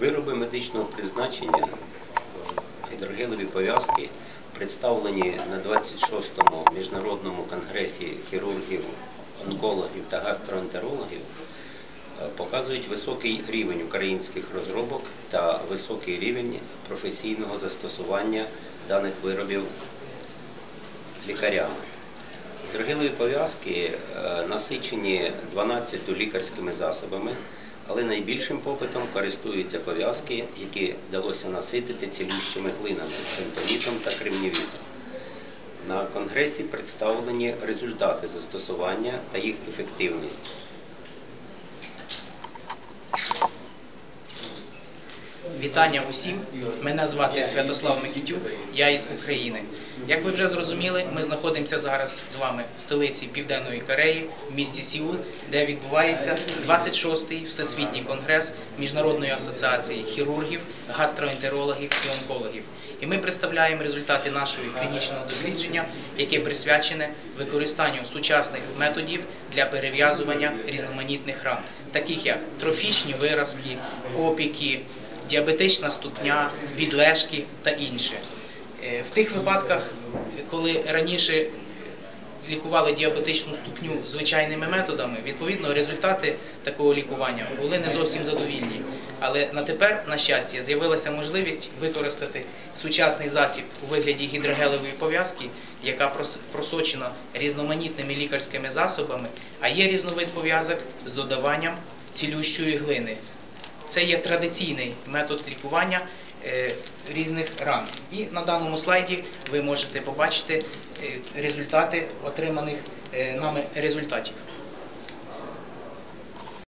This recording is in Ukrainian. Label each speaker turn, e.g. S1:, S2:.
S1: Вироби медичного призначення, е, гідрогелеві пов'язки, представлені на 26-му міжнародному конгресі хірургів, онкологів та гастроентерологів, е, показують високий рівень українських розробок та високий рівень професійного застосування даних виробів лікарями. Гідрогелеві пов'язки е, насичені 12 лікарськими засобами, але найбільшим попитом користуються пов'язки, які вдалося наситити цілющими глинами, фентолітом та кремнівітом. На конгресі представлені результати застосування та їх ефективність.
S2: Вітання усім. Мене звати Святослав Микітюк, я із України. Як ви вже зрозуміли, ми знаходимося зараз з вами в столиці Південної Кореї, в місті Сіул, де відбувається 26-й Всесвітній конгрес Міжнародної асоціації хірургів, гастроентерологів і онкологів. І ми представляємо результати нашого клінічного дослідження, яке присвячене використанню сучасних методів для перев'язування різноманітних ран, таких як трофічні виразки, опіки, діабетична ступня, відлежки та інше. Е, В тих випадках, коли раніше лікували діабетичну ступню звичайними методами, відповідно, результати такого лікування були не зовсім задовільні. Але на тепер, на щастя, з'явилася можливість використати сучасний засіб у вигляді гідрогелевої пов'язки, яка прос- просочена різноманітними лікарськими засобами, а є різновид пов'язок з додаванням цілющої глини. Це є традиційний метод лікування е, різних ран. І на даному слайді ви можете побачити е, результати отриманих е, нами результатів.